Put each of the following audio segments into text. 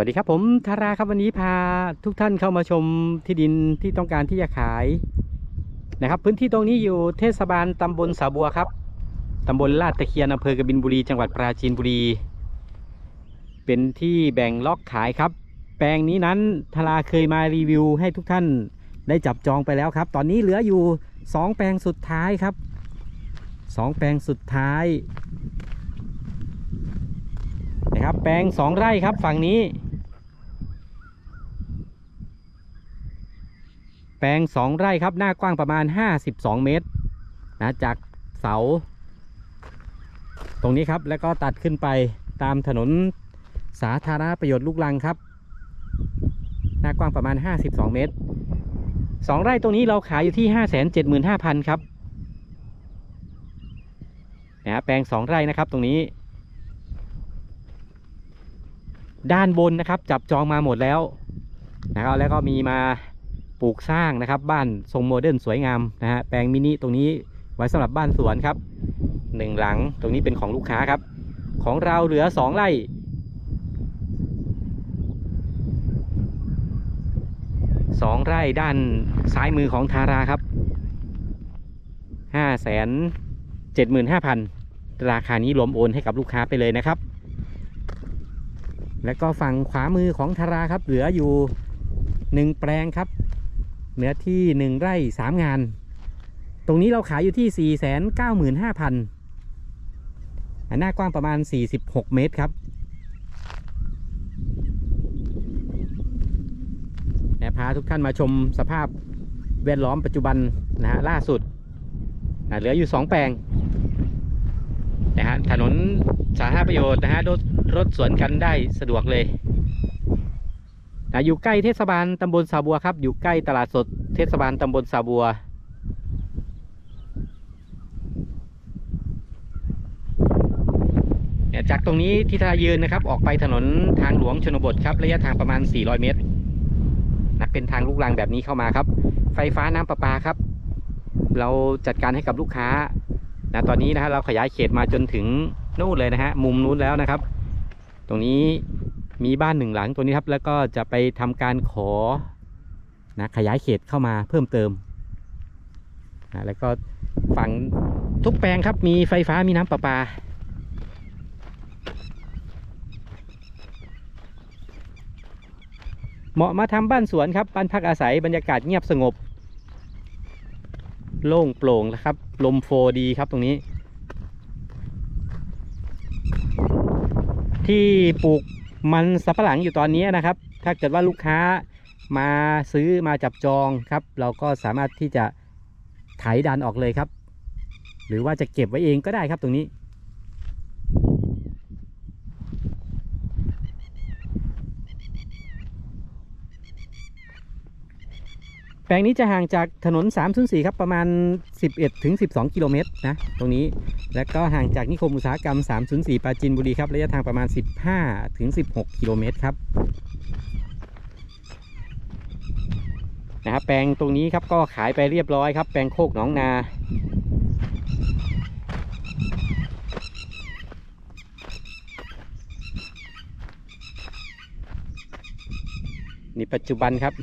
วัสดีครับผมธาราครับวันนี้พาทุกท่านเข้ามาชมที่ดินที่ต้องการที่จะขายนะครับ พื้นที่ตรงนี้อยู่เทศบาลตำบลสาบัวครับตำบลลาดตะเคียนอำเภอกบินบุรีจังหวัดปราจีนบุรี เป็นที่แบ่งล็อกขายครับ แปลงนี้นั้นธาราเคยมารีวิวให้ทุกท่านได้จับจองไปแล้วครับ ตอนนี้เหลืออยู่สองแปลงสุดท้ายครับสองแปลงสุดท้ายนะครับแปลงสองไร่ครับฝั่งนี้ แป ลงสองไร่ครับ หน้ากว้างประมาณ 52 เมตรนะจากเสา ตรงนี้ครับแล้วก็ตัดขึ้นไปตามถนนสาธารณประโยชน์ลูกลังครับ หน้ากว้างประมาณ 52 เมตรสองไร่ตรงนี้เราขายอยู่ที่ 575,000 ครับนะแปลงสองไร่นะครับตรงนี้ด้านบนนะครับจับจองมาหมดแล้วนะครับแล้วก็มีมา ปลูกสร้างนะครับ บ้านทรงโมเดิร์นสวยงามนะฮะแปลงมินิตรงนี้ไว้สำหรับบ้านสวนครับหนึ่งหลังตรงนี้เป็นของลูกค้าครับ ของเราเหลือสองไร่สองไร่ด้านซ้ายมือของทาราครับห้าแสนเจ็ดหมื่นห้าพันราคานี้รวมโอนให้กับลูกค้าไปเลยนะครับ แล้วก็ฝั่งขวามือของธาราครับ เหลืออยู่หนึ่งแปลงครับ เนื้อที่หนึ่งไร่สามงาน ตรงนี้เราขายอยู่ที่สี่แสนเก้าหมื่นห้าพันหน้ากว้างประมาณ46เมตรครับแอบพาทุกท่านมาชมสภาพแวดล้อมปัจจุบันนะฮะล่าสุดอะเหลืออยู่ 2 แปลงนะฮะถนนสาธารณประโยชน์นะฮะรถรถสวนกันได้สะดวกเลย นะอยู่ใกล้เทศบาลตำบลสาบัวครับ อยู่ใกล้ตลาดสดเทศบาลตำบลสาบัวเนี่ยจากตรงนี้ที่ทายืนนะครับ ออกไปถนนทางหลวงชนบทครับ ระยะทางประมาณ 400 เมตรนะเป็นทางลูกรังแบบนี้เข้ามาครับ ไฟฟ้าน้ำประปาครับ เราจัดการให้กับลูกค้านะตอนนี้นะฮะเราขยายเขตมาจนถึงนู่นเลยนะฮะมุมนู้นแล้วนะครับ ตรงนี้ มีบ้านหนึ่งหลังตัวนี้ครับ แล้วก็จะไปทำการขอนะขยายเขตเข้ามาเพิ่มเติมนะแล้วก็ฝั่งทุกแปลงครับมีไฟฟ้ามีน้ำประปา เหมาะมาทำบ้านสวนครับบ้านพักอาศัยบรรยากาศเงียบสงบ โล่งโปร่งนะครับ ลมโฟดีครับตรงนี้ ที่ปลูก มันสับปะหลังอยู่ตอนนี้นะครับ ถ้าเกิดว่าลูกค้ามาซื้อมาจับจองครับ เราก็สามารถที่จะไถดันออกเลยครับ หรือว่าจะเก็บไว้เองก็ได้ครับตรงนี้ แปลงนี้จะห่างจากถนน 304 ครับประมาณ 11ถึง12 กิโลเมตรนะตรงนี้แล้วก็ห่างจากนิคมอุตสาหกรรม 304 ปราจีนบุรีครับระยะทางประมาณ 15ถึง16 กิโลเมตรครับนะครับแปลงตรงนี้ครับก็ขายไปเรียบร้อยครับแปลงโคกหนองนานี่ปัจจุบันครับ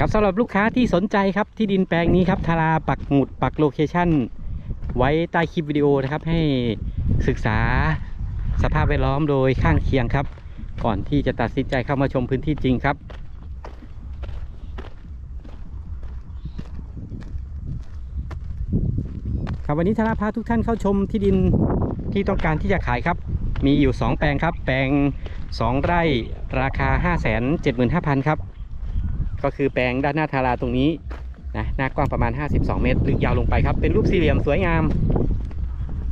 ครับสำหรับลูกค้าที่สนใจครับที่ดินแปลงนี้ครับทาราปักหมุดปักโลเคชั่นไว้ใต้คลิปวิดีโอนะครับ ให้ศึกษาสภาพแวดล้อมโดยข้างเคียงครับ ก่อนที่จะตัดสินใจเข้ามาชมพื้นที่จริงครับ ครับวันนี้ธาราพาทุกท่านเข้าชมที่ดินที่ต้องการที่จะขายครับ มีอยู่ 2 แปลงครับ แปลง 2 ไร่ราคา 5 7 5 0 0 0 ครับ ก็คือแปลงด้านหน้าทาราตรงนี้นะหน้ากว้างประมาณ 52 เมตร ลึกยาวลงไปครับ เป็นรูปสี่เหลี่ยมสวยงาม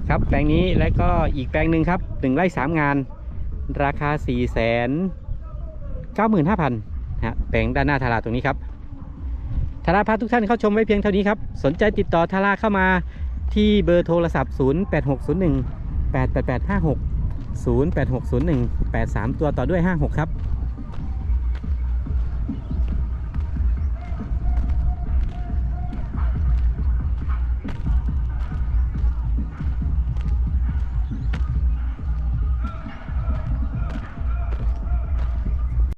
ครับแปลงนี้และก็อีกแปลงหนึ่งครับ1ไร่3 งาน ราคา 4 9 5 0 0 0ฮะแปลงด้านหน้าทาราตรงนี้ครับทาราพาทุกท่านเข้าชมไว้เพียงเท่านี้ครับ สนใจติดต่อทาราเข้ามาที่เบอร์โทรศัพท์ 0860188856 08601883ตัวต่อด้วย 56 ครับ